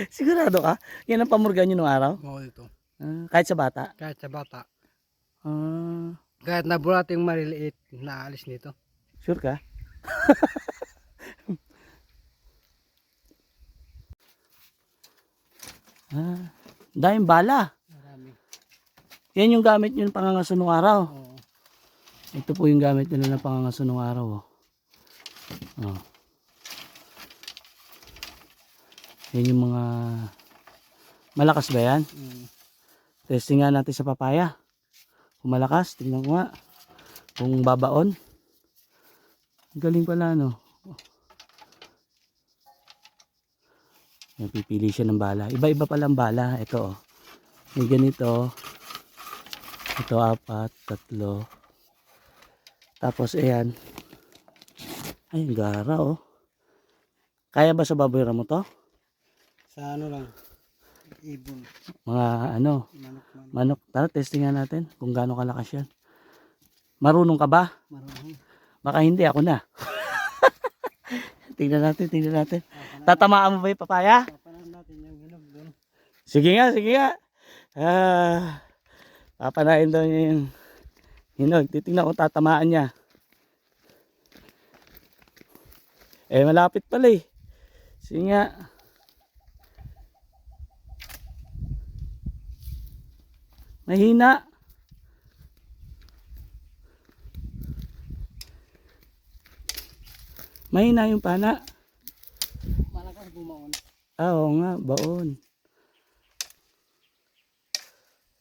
Sigurado ka? Yan ang pamurga nyo nung araw? Oo, ito. Ah, kahit sa bata? Kahit sa bata. Ah, Kahit nabulat yung maliliit, naalis nito. sure ka? ah, dahil bala. Marami. Yan yung gamit nyo ng pangangaso nung araw. Oo. Ito po yung gamit nila ng pangangaso nung araw. Oh. Oh. Yan yung mga... Malakas ba yan? Mm. Testing nga natin sa papaya. Kung malakas, tingnan ko nga. Kung babaon. Galing pala, no? Yan, pipili siya ng bala. Iba-iba pala ang bala. Ito, oh. May ganito. Ito, apat, tatlo. Tapos, ayan. Ay, ang gara, oh. Kaya ba sa baboy mo to? Sa ano lang, ibon, Mga, ano, manok man. manok. Tara, testing nga natin kung gaano kalakas yan. Marunong ka ba? Marunong. Baka hindi, ako na. tingnan natin, tingnan natin. Tatamaan mo ba yung papaya? Papanan natin yung hinog doon. Sige nga, sige nga. Ah, papanain daw niya yung hinog. Titingnan ko tatamaan niya. Eh, malapit pala eh. Sige nga. Mahina. Mahina yung pana. Malakas bumaon. Ah, oo nga, baon.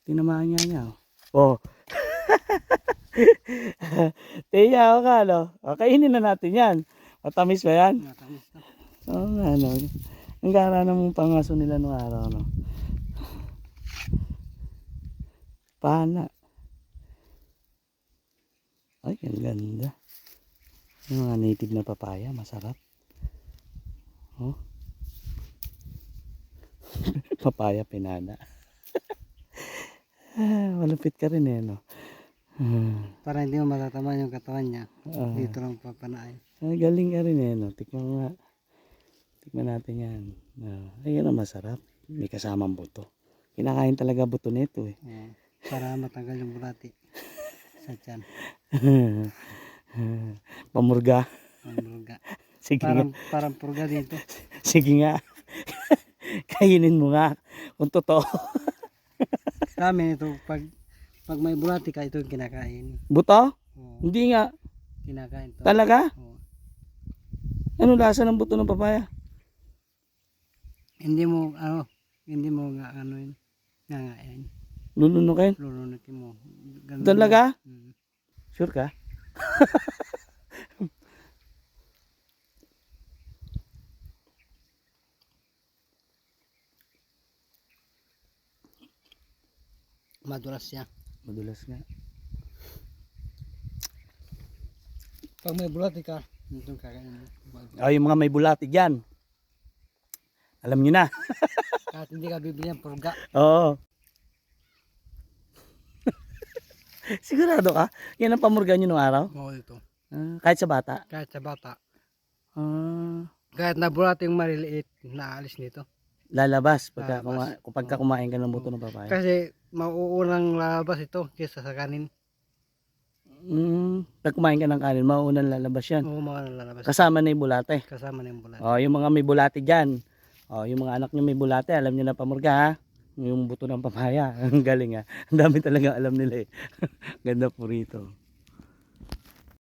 Tinamaan niya niya. Oh. Tiya ako ka, no? O, kainin na natin yan. Matamis ba yan? Matamis na. Oo nga, no? Ang gara ng pangaso nila nung araw, no? Pana. Ay, ang ganda. Yung mga native na papaya, masarap. Oh. papaya pinana. ah, malupit ka rin eh, no? Ah, Para hindi mo matatama yung katawan niya. ah. Dito lang papanain. Ay, galing ka rin eh, no? Tikman mo nga. Tikman natin yan. Ah, ayun ang masarap. May kasamang buto. Kinakain talaga buto nito eh. Oo. Para matanggal yung bulati. Sa tiyan. Pamurga. Pamuluga. Sige nga. Parang, parang purga dito. Sige nga. Kainin mo nga. Kung totoo. Sa amin ito, pag, pag may bulati ka, ito yung kinakain. Buto? Oo. Hindi nga. Kinakain to. Talaga? Oo. Ano lasa ng buto ng papaya? Hindi mo, ano, hindi mo nga, ano yun, nangain. Lulunukin? Lulunukin mo. Ganun Talaga? Mm. Sure ka? Madulas siya. Madulas nga. Pag may bulati ka, ito yung kakain mo. Oh, yung mga may bulati dyan. Alam nyo na. Kahit hindi ka bibili ng purga. Oo. Sigurado ka? Yan ang pamurga nyo nung araw? Oo, ito. Ah, kahit sa bata? Kahit sa bata. Ah, Kahit nabulati yung maliliit, naalis nito. lalabas pagka, Lalabas. kuma- kapag ka kumain ka ng buto ng papaya. Kasi mauunang lalabas ito kaysa sa kanin. Mm, pag kumain ka ng kanin, mauunang lalabas yan. Oo, mga lalabas. Kasama na yung bulate. Kasama na yung bulati. Oh, yung mga may bulate dyan. Oh, yung mga anak nyo may bulate, alam nyo na pamurga ha. Yung buto ng papaya. Ang galing ha. Ang dami talaga alam nila eh. Ganda po rito.